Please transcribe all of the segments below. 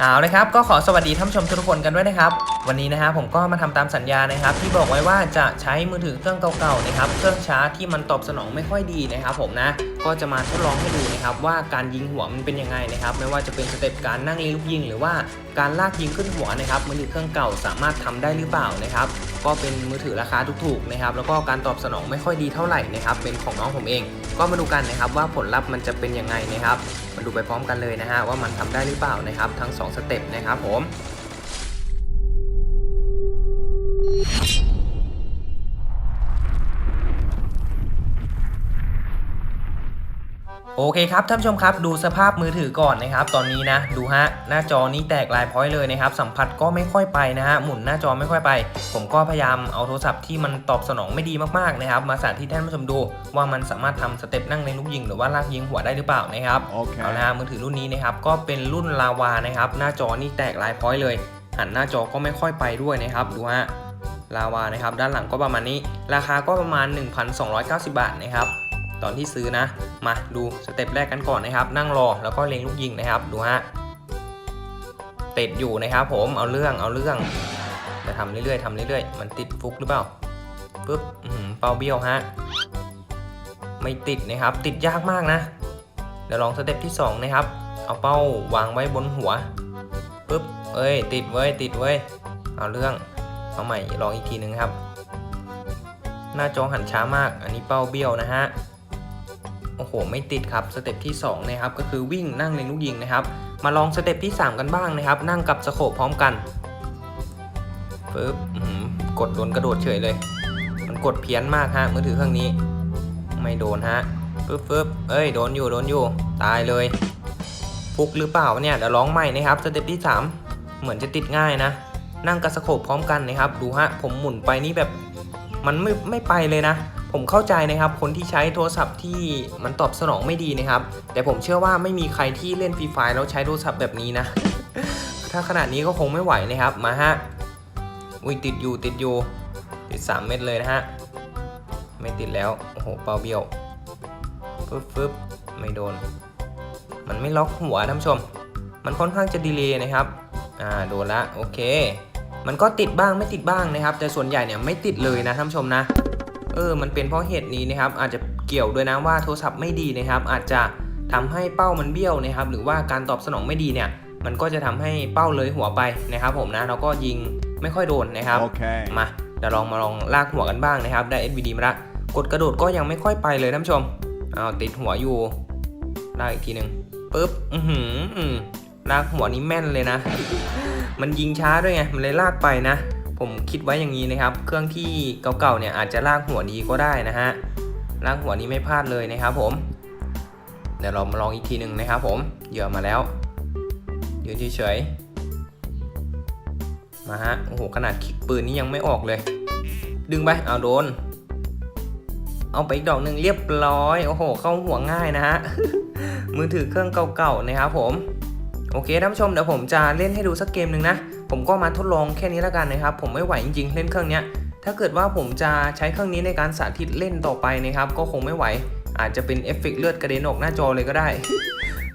เอาเลยครับก็ขอสวัสดีท่านผู้ชมทุกคนกันด้วยนะครับ วันนี้นะฮะผมก็มาทำตามสัญญานะครับ ที่บอกไว้ว่าจะใช้มือถือเครื่องเก่าๆนะครับเครื่องช้าที่มันตอบสนองไม่ค่อยดีนะครับ ผมนะก็จะมาทดลองให้ดูนะครับว่าการยิงหัวมันเป็นยังไงนะครับ ไม่ว่าจะเป็นสเต็ปการนั่งเลี้ยงลูกยิง หรือว่าการลากยิงขึ้นหัวนะครับมือถือเครื่องเก่าสามารถทำได้หรือเปล่านะครับ ก็เป็นมือถือราคาถูกๆนะครับแล้วก็การตอบสนองไม่ค่อยดีเท่าไหร่นะครับเป็นของน้องผมเอง ก็มาดูกันนะครับว่าผลลัพธ์มันจะเป็นยังไงนะครับมาดูไปพร้อมกันเลยนะฮะว่ามันทำได้หรือเปล่านะครับ ทั้ง 2 สเต็ปนะครับผม โอเคครับท่านผู้ชมครับดูสภาพมือถือก่อนนะครับ ตอนนี้นะดูฮะหน้าจอนี้แตกลายพร้อยเลยนะครับ สัมผัสก็ไม่ค่อยไปนะฮะหมุนหน้าจอไม่ค่อยไป ผมก็พยายามเอาโทรศัพท์ที่มันตอบสนองไม่ดีมากๆนะครับ มาสาธิตให้ท่านผู้ชมดูว่ามันสามารถทำสเต็ปนั่งในลูกยิงหรือว่าลากยิงหัวได้หรือเปล่านะครับ Okay. เอาละฮะมือถือรุ่นนี้นะครับก็เป็นรุ่นลาวานะครับ หน้าจอนี่แตกลายพร้อยเลย หันหน้าจอก็ไม่ค่อยไปด้วยนะครับดูฮะลาวานะครับด้านหลังก็ประมาณนี้ ราคาก็ประมาณ 1,290 บาทนะครับ ตอนที่ซื้อนะ มาดูสเต็ปแรกกันก่อนนะครับ นั่งรอแล้วก็เล็งลูกยิงนะครับ ดูฮะติดอยู่นะครับ ผมเอาเรื่องเอาเรื่องจะทำเรื่อยๆทำเรื่อยๆ มันติดฟุกหรือเปล่าปึ๊บเป้าเบี้ยวฮะไม่ติดนะครับ ติดยากมากนะเดี๋ยวลองสเต็ปที่2นะครับ เอาเป้าวางไว้บนหัวปึ๊บเอ้ย ติดเว้ยติดเว้ยเอาเรื่องเอาใหม่ลองอีกทีหนึ่งครับ หน้าจอหันช้ามาก อันนี้เป้าเบี้ยวนะฮะ โอ้โห ไม่ติดครับ สเต็ปที่2นะครับ ก็คือวิ่งนั่งในลูกยิงนะครับ มาลองสเต็ปที่ 3 กันบ้างนะครับ นั่งกับสโคปพร้อมกันปึ๊บหือกดโดนกระโดดเฉยเลย มันกดเพี้ยนมากฮะมือถือเครื่องนี้ ไม่โดนฮะปึ๊บปึ๊บเอ้ย โดนอยู่ โดนอยู่ ตายเลย ฟุกหรือเปล่าเนี่ย เดี๋ยวร้องใหม่นะครับ สเต็ปที่ 3 เหมือนจะติดง่ายนะ นั่งกระสโคบพร้อมกันนะครับ ดูฮะ ผมหมุนไปนี่แบบ มันไม่ไม่ไปเลยนะ ผมเข้าใจนะครับคนที่ใช้โทรศัพท์ที่มันตอบสนองไม่ดีนะครับ แต่ผมเชื่อว่าไม่มีใครที่เล่นฟรีไฟแล้วใช้โทรศัพท์แบบนี้นะ ถ้าขนาดนี้ก็คงไม่ไหวนะครับมาฮะอุ้ยติดอยู่ติดอยู่ติด3เม็ดเลยนะฮะไม่ติดแล้วโอ้โหเป่าเบี้ยวฟึบฟึบไม่โดน มันไม่ล็อกหัวท่านผู้ชม มันค่อนข้างจะดีเลย์นะครับอ่าโดนละโอเค มันก็ติดบ้างไม่ติดบ้างนะครับ แต่ส่วนใหญ่เนี่ยไม่ติดเลยนะท่านผู้ชมนะ เออมันเป็นเพราะเหตุนี้นะครับอาจจะเกี่ยวด้วยนะว่าโทรศัพท์ไม่ดีนะครับ อาจจะทำให้เป้ามันเบี้ยวนะครับ หรือว่าการตอบสนองไม่ดีเนี่ยมันก็จะทำให้เป้าเลยหัวไปนะครับ ผมนะแล้วก็ยิงไม่ค่อยโดนนะครับ Okay. มาเดี๋ยวลองมาลองลากหัวกันบ้างนะครับ ได้ SVD มาละกดกระโดดก็ยังไม่ค่อยไปเลยท่านผู้ชมอ้าวติดหัวอยู่ลากอีกทีหนึ่งปึ๊บอือหืออืมลากหัวนี้แม่นเลยนะ มันยิงช้าด้วยไงมันเลยลากไปนะ ผมคิดไว้อย่างนี้นะครับ เครื่องที่เก่าๆเนี่ยอาจจะลากหัวดีก็ได้นะฮะลากหัวนี้ไม่พลาดเลยนะครับผมเดี๋ยวเรามาลองอีกทีหนึ่งนะครับผมเหยื่อมาแล้วยืนเฉยๆมาฮะโอ้โหขนาดคลิกปืนนี่ยังไม่ออกเลย ดึงไปเอาโดน เอาไปอีกดอกหนึ่งเรียบร้อยโอ้โห เข้าหัวง่ายนะฮะมือถือเครื่องเก่าๆนะครับผมโอเคท่านผู้ชมเดี๋ยวผมจะเล่นให้ดูสักเกมหนึ่งนะ ผมก็มาทดลองแค่นี้แล้วกันนะครับ ผมไม่ไหวจริงๆ เล่นเครื่องนี้ถ้าเกิดว่าผมจะใช้เครื่องนี้ในการสาธิตเล่นต่อไปนะครับ ก็คงไม่ไหว อาจจะเป็นเอฟเฟกเลือดกระเด็นออกหน้าจอเลยก็ได้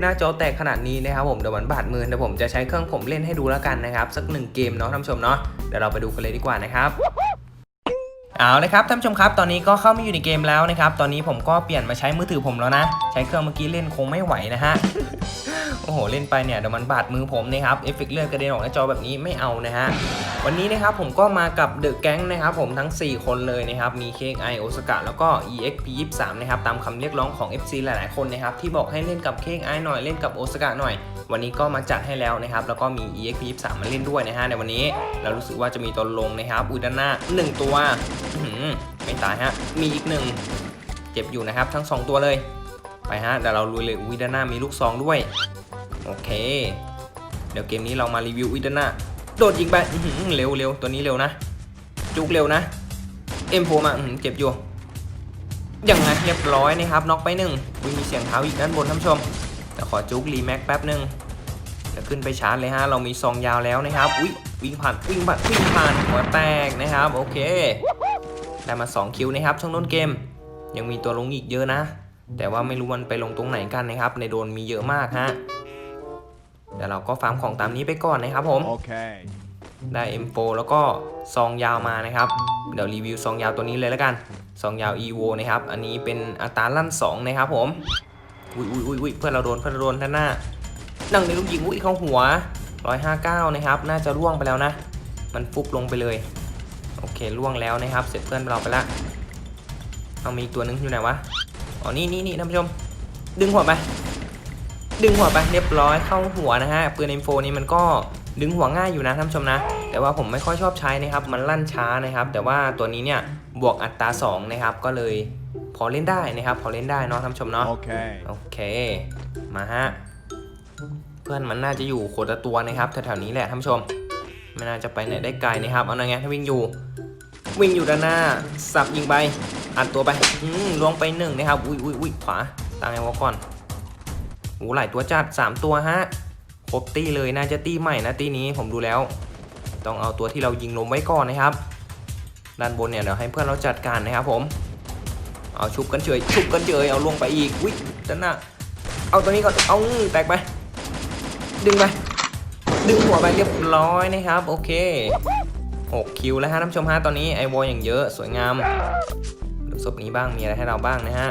หน้าจอแตกขนาดนี้นะครับผมเดี๋ยวมันบาดมือเดี๋ยวผมจะใช้เครื่องผมเล่นให้ดูแล้วกันนะครับ สักหนึ่งเกมเนาะท่านผู้ชมเนาะเดี๋ยวเราไปดูกันเลยดีกว่านะครับเอาเลยครับท่านผู้ชมครับตอนนี้ก็เข้ามาอยู่ในเกมแล้วนะครับ ตอนนี้ผมก็เปลี่ยนมาใช้มือถือผมแล้วนะ ใช้เครื่องเมื่อกี้เล่นคงไม่ไหวนะฮะ โอ้โหเล่นไปเนี่ยเดี๋ยวมันบาดมือผมนะครับเอฟเฟกต์เลือดกระเด็นออกหน้าจอแบบนี้ไม่เอานะฮะวันนี้นะครับผมก็มากับเดอะแก๊งนะครับผมทั้ง 4 คนเลยนะครับมีเค้กไอโอสกะแล้วก็ EXP23 นะครับตามคำเรียกร้องของ FC หลายๆคนนะครับที่บอกให้เล่นกับเค้กไอหน่อยเล่นกับโอสกะหน่อย วันนี้ก็มาจัดให้แล้วนะครับแล้วก็มี EXP23 มาเล่นด้วยนะฮะในวันนี้เรารู้สึกว่าจะมีตัวลงนะครับอุดานหน้า1ตัวไม่ตายฮะมีอีกหนึ่งเจ็บอยู่นะครับทั้ง 2 ตัวเลยไปฮะเดี๋ยวเราลุยเลยอุยด้านหน้ามีลูกซองด้วย โอเค เดี๋ยวเกมนี้เรามารีวิวอุยด้านหน้าโดดยิงไปเร็วเร็วตัวนี้เร็วนะ จุกเร็วนะ เอ็มโฟมาเจ็บอยู่ยังไงเรียบร้อยนะครับน็อกไปหนึ่งมีเสียงเท้าอีกด้านบนท่านผู้ชมเดี๋ยวขอจุกรีแม็กแป๊บหนึ่งเดี๋ยวขึ้นไปชาร์จเลยฮะเรามีซองยาวแล้วนะครับอุ้ยวิ่งผ่านวิ่งผ่านวิ่งผ่านหัวแตกนะครับโอเคได้มา 2 คิวนะครับช่วงต้นเกม ยังมีตัวลงอีกเยอะนะ แต่ว่าไม่รู้มันไปลงตรงไหนกันนะครับ ในโดนมีเยอะมากฮะ เดี๋ยวเราก็ฟาร์มของตามนี้ไปก่อนนะครับผม Okay. ได้ M4 แล้วก็ซองยาวมานะครับ เดี๋ยวรีวิวซองยาวตัวนี้เลยแล้วกัน ซองยาว EVO นะครับ อันนี้เป็นอัตราลั่น 2 นะครับผม อุ้ยอุ้ยอุ้ยอุ้ยเพื่อนเราโดนเพื่อนเราโดนด้านหน้าดังในลูกยิงอุ้ยเข้าหัว 159 นะครับ น่าจะร่วงไปแล้วนะ มันฟุบลงไปเลย โอเคร่วงแล้วนะครับ เสร็จเพื่อนเราไปละ เอามีอีกตัวหนึงอยู่ไหนวะ อ๋อ นี่นี่นี่ท่านผู้ชม ดึงหัวไป ดึงหัวไปเรียบร้อยเข้าหัวนะฮะปืน M4 นี่มันก็ดึงหัวง่ายอยู่นะท่านผู้ชมนะ แต่ว่าผมไม่ค่อยชอบใช้นะครับ มันลั่นช้านะครับ แต่ว่าตัวนี้เนี่ยบวกอัตรา2นะครับ ก็เลยพอเล่นได้นะครับ พอเล่นได้เนาะท่านผู้ชมเนาะ Okay. โอเคมาฮะเพื่อนมันน่าจะอยู่โคตรตัวนะครับแถวๆนี้แหละท่านผู้ชม ไม่น่าจะไปไหนได้ไกลนะครับเอาหน่อยไงถ้าวิ่งอยู่ วิ่งอยู่ด้านหน้าสับยิงไปอัดตัวไปอืมลวงไปหนึ่งนะครับอุ้ยอุ้ยอุ้ยขวาตั้งไอ้วอก่อน โอ้หลายตัวจัดสามตัวฮะครบตี้เลยน่าจะตี้ใหม่นะตี้นี้ผมดูแล้ว ต้องเอาตัวที่เรายิงลมไว้ก่อนนะครับ ด้านบนเนี่ยเดี๋ยวให้เพื่อนเราจัดการนะครับผม เอาชุบกันเฉยชุบกันเฉยเอาลงไปอีกวิด้านหน้าเอาตัวนี้ก่อนเอาแตกไป ดึงไปดึงหัวไปเรียบร้อยนะครับ โอเค6คิวแล้วฮะท่านผู้ชมฮะตอนนี้ไอวอลอย่างเยอะสวยงามดูศพนี้บ้างมีอะไรให้เราบ้างนะฮะ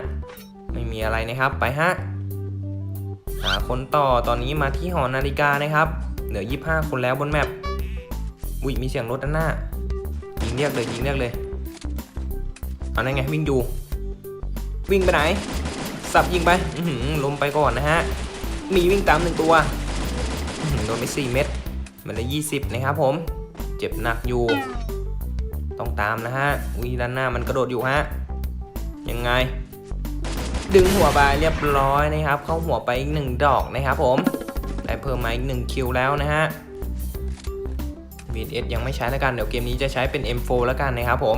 ไม่มีอะไรนะครับไปฮะ หาคนต่อตอนนี้มาที่หอนาฬิกานะครับเหลือ 25 คนแล้วบนแมปอุ้ยมีเสียงรถด้านหน้ายิงเรียกเลยยิงเรียกเลยเอานั่นไงวิ่งอยู่ วิ่งไปไหน สับยิงไปอืล้มไปก่อนนะฮะมีวิ่งตามหนึ่งตัวโดนไป4เม็ดมันเลย20นะครับผม เจ็บหนักอยู่ ต้องตามนะฮะอุ้ยด้านหน้ามันกระโดดอยู่ฮะยังไง ดึงหัวไปเรียบร้อยนะครับ เข้าหัวไปอีกหนึ่งดอกนะครับผมได้เพิ่มมาอีกหนึ่งคิวแล้วนะฮะ VS ยังไม่ใช้แล้วกัน เดี๋ยวเกมนี้จะใช้เป็น M4 แล้วกันนะครับผม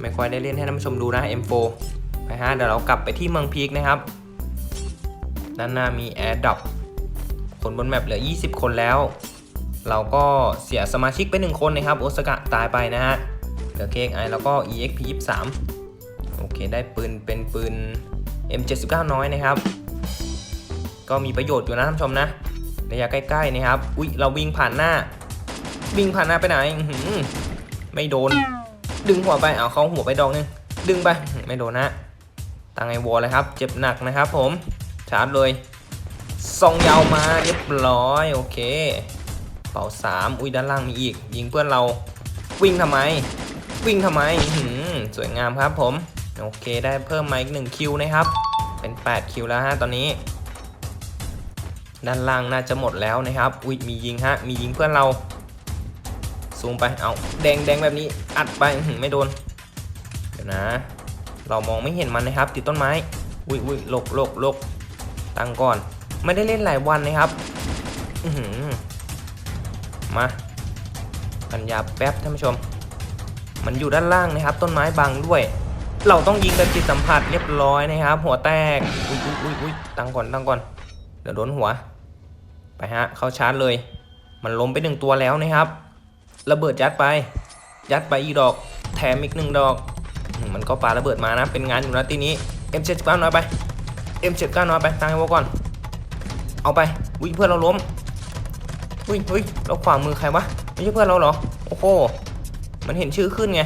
ไม่ค่อยได้เล่นให้ท่านผู้ชมดูนะ M4 ไปฮะเดี๋ยวเรากลับไปที่เมืองพีคนะครับ ด้านหน้ามี Air d r o p คนบนแมปเหลือ 20 คนแล้ว เราก็เสียสมาชิกไป 1 คนนะครับ โอสกะตายไปนะฮะ เหลือ KXI แล้วก็ EXP 23 ได้ปืนเป็นปืน M79 น้อยนะครับ ก็มีประโยชน์อยู่นะท่านผู้ชมนะระยะใกล้ๆนะครับ อุ๊ย เราวิ่งผ่านหน้า วิ่งผ่านหน้าไปไหนไม่โดน ดึงหัวไป เอาเข้าหัวไปดอกหนึง ดึงไป ไม่โดนนะตั้งไอวอลเลยครับ เจ็บหนักนะครับผม ชาร์จเลยส่องยาวมาเรียบร้อย โอเค เป่าสามอุ้ยด้านล่างมีอีก ยิงเพื่อนเรา วิ่งทำไม วิ่งทำไมสวยงามครับผม โอเคได้เพิ่มมาอีกหนึ่งคิวนะครับ เป็น 8 คิวแล้วฮะตอนนี้ ด้านล่างน่าจะหมดแล้วนะครับอุ้ยมียิงฮะมียิงเพื่อนเราซูมไปเอาแดงแดงแบบนี้อัดไปหือไม่โดนเดี๋ยวนะ เรามองไม่เห็นมันนะครับ ติดต้นไม้อุ้ยอุ้ยหลบหลบหลบตังก่อน ไม่ได้เล่นหลายวันนะครับอือหือมาปัญญาแป๊บท่านผู้ชม มันอยู่ด้านล่างนะครับ ต้นไม้บังด้วย เราต้องยิงแบบจิตสัมผัสเรียบร้อยนะครับ หัวแตก อุ้ยอุ้ยอุ้ยอุ้ยตั้งก่อนตั้งก่อน เดี๋ยวโดนหัว ไปฮะ เข้าชาร์จเลย มันล้มไปหนึ่งตัวแล้วนะครับ ระเบิดยัดไป ยัดไปอีดอก แถมอีกหนึ่งดอก มันก็ปาระเบิดมานะ เป็นงานอยู่นะทีนี้ M79 น้อยไป M79 น้อยไป ตั้งไว้ก่อน เอาไปวิ่งเพื่อนเราล้มวิ่งเฮ้ยเราขวางมือใครวะ ไม่ใช่เพื่อนเราเหรอ โอ้โห มันเห็นชื่อขึ้นไง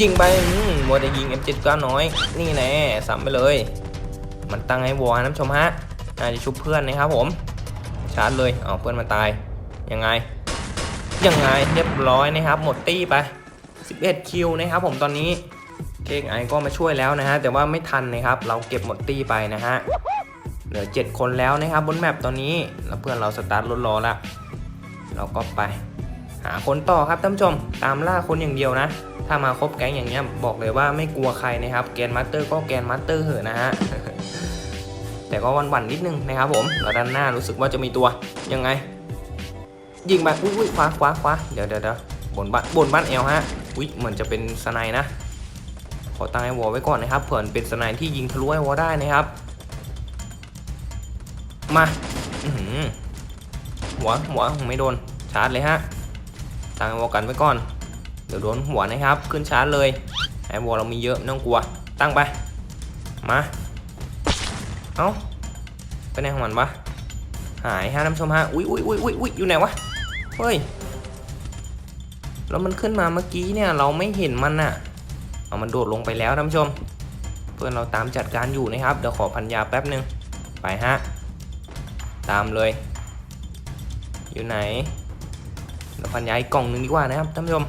ยิงไปมัวแต่ยิง M79 น้อย นี่แน่สัมไปเลย มันตั้งให้วอน้ำชมฮะน่าจะชุบเพื่อนนะครับผม ชาร์จเลยเอาเพื่อนมันตาย ยังไง ยังไงเรียบร้อยนะครับ หมดตี้ไป 11 คิวนะครับผมตอนนี้เคกไอก็มาช่วยแล้วนะฮะ แต่ว่าไม่ทันนะครับ เราเก็บหมดตี้ไปนะฮะ เหลือ 7 คนแล้วนะครับบนแมปตอนนี้ แล้วเพื่อนเราสตาร์ทรถรอละ เราก็ไป หาคนต่อครับท่านผู้ชม ตามล่าคนอย่างเดียวนะ ถ้ามาครบแก๊งอย่างเงี้ยบอกเลยว่าไม่กลัวใครนะครับแกนมาสเตอร์ก็แกนมาสเตอร์เหอะนะฮะแต่ก็วันวันๆนิดนึงนะครับผมแล้วด้านหน้ารู้สึกว่าจะมีตัวยังไง ยิงไปอุ้ยอุ้ยขวาขวาขวาเดี๋ยวเดี๋ยวเดี๋ยวบนบ้านบนบ้านเอลฮะอุ้ยเหมือนจะเป็นสไนนะขอตั้งไอ้วอลไว้ก่อนนะครับเผื่อเป็นสไนที่ยิงทะลุไอ้วอลได้นะครับ มาหัวหัวไม่โดนชาร์จเลยฮะตั้งไอ้วอลกันไว้ก่อน เดี๋ยวโดนหัวนะครับ ขึ้นชาร์จเลยไอ้วอลเรามีเยอะไม่ต้องกลัว ตั้งไป มา เอ้าไปไหนของมันวะ หายฮะท่านผู้ชมฮะ อุ้ยอุ้ยอุ้ยอุ้ยอุ้ยอยู่ไหนวะ เฮ้ย แล้วมันขึ้นมาเมื่อกี้เนี่ยเราไม่เห็นมันน่ะ เอามันโดดลงไปแล้วท่านผู้ชม เพื่อนเราตามจัดการอยู่นะครับ เดี๋ยวขอพันยาแป๊บหนึ่งไปฮะ ตามเลย อยู่ไหนเดี๋ยวพันยาอีกกล่องหนึ่งดีกว่านะครับท่านผู้ชม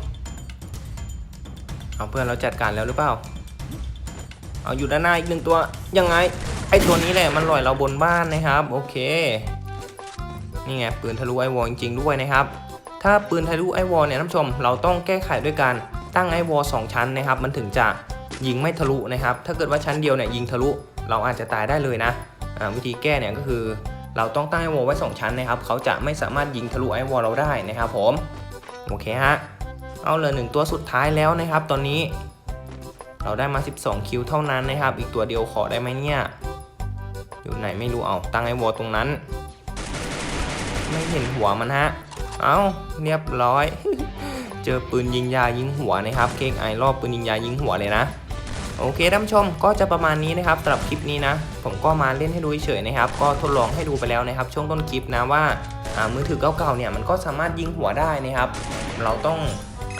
เอาเพื่อนเราจัดการแล้วหรือเปล่า เอาอยู่ด้านหน้าอีกหนึ่งตัว ยังไง ไอตัวนี้แหละมันลอยเราบนบ้านนะครับ โอเค นี่ไงปืนทะลุไอวอลจริงๆด้วยนะครับ ถ้าปืนทะลุไอวอลเนี่ยท่านผู้ชม เราต้องแก้ไขด้วยการตั้งไอวอลสองชั้นนะครับ มันถึงจะยิงไม่ทะลุนะครับ ถ้าเกิดว่าชั้นเดียวเนี่ยยิงทะลุ เราอาจจะตายได้เลยนะวิธีแก้เนี่ยก็คือ เราต้องตั้งไอวอลไว้สองชั้นนะครับ เขาจะไม่สามารถยิงทะลุไอวอลเราได้นะครับผม โอเคฮะ เอาเหลือหนึ่งตัวสุดท้ายแล้วนะครับ ตอนนี้ เราได้มา 12 คิวเท่านั้นนะครับ อีกตัวเดียวขอได้ไหมเนี่ยอยู่ไหนไม่รู้เอาตั้งไอ้วอตรงนั้น ไม่เห็นหัวมันฮะเอาเรียบร้อย เจอปืนยิงยายิงหัวนะครับเค้กไอรอบปืนยิงยายิงหัวเลยนะโอเคท่านผู้ชมก็จะประมาณนี้นะครับสำหรับคลิปนี้นะ ผมก็มาเล่นให้ดูเฉยนะครับ ก็ทดลองให้ดูไปแล้วนะครับ ช่วงต้นคลิปนะว่ามือถือเก่าๆเนี่ยมันก็สามารถยิงหัวได้นะครับ เราต้อง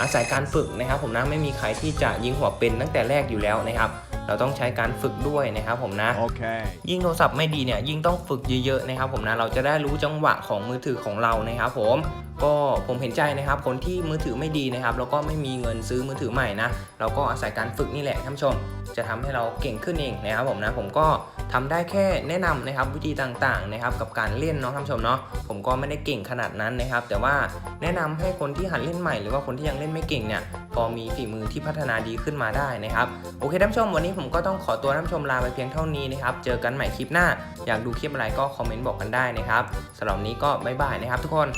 อาศัยการฝึกนะครับผมนะไม่มีใครที่จะยิงหัวเป็นตั้งแต่แรกอยู่แล้วนะครับเราต้องใช้การฝึกด้วยนะครับผมนะ Okay. ยิ่งโทรศัพท์ไม่ดีเนี่ยยิ่งต้องฝึกเยอะๆนะครับผมนะเราจะได้รู้จังหวะของมือถือของเรานะครับผม ก็ผมเห็นใจนะครับคนที่มือถือไม่ดีนะครับแล้วก็ไม่มีเงินซื้อมือถือใหม่นะเราก็อาศัยการฝึกนี่แหละท่านผู้ชม จะทำให้เราเก่งขึ้นเองนะครับผมนะผมก็ทำได้แค่แนะนำนะครับวิธีต่างๆนะครับกับการเล่นเนาะท่านผู้ชมเนาะผมก็ไม่ได้เก่งขนาดนั้นนะครับ แต่ว่าแนะนำให้คนที่หัดเล่นใหม่ หรือว่าคนที่ยังเล่นไม่เก่งเนี่ยพอมีฝีมือที่พัฒนาดีขึ้นมาได้นะครับโอเคท่านผู้ชมวันนี้ผมก็ต้องขอตัวท่านผู้ชมลาไปเพียงเท่านี้นะครับเจอกันใหม่คลิปหน้า อยากดูคลิปอะไรก็คอมเมนต์บอกกันได้นะครับสำหรับนนี้ก็บ๊ายบายนะครับทุกคน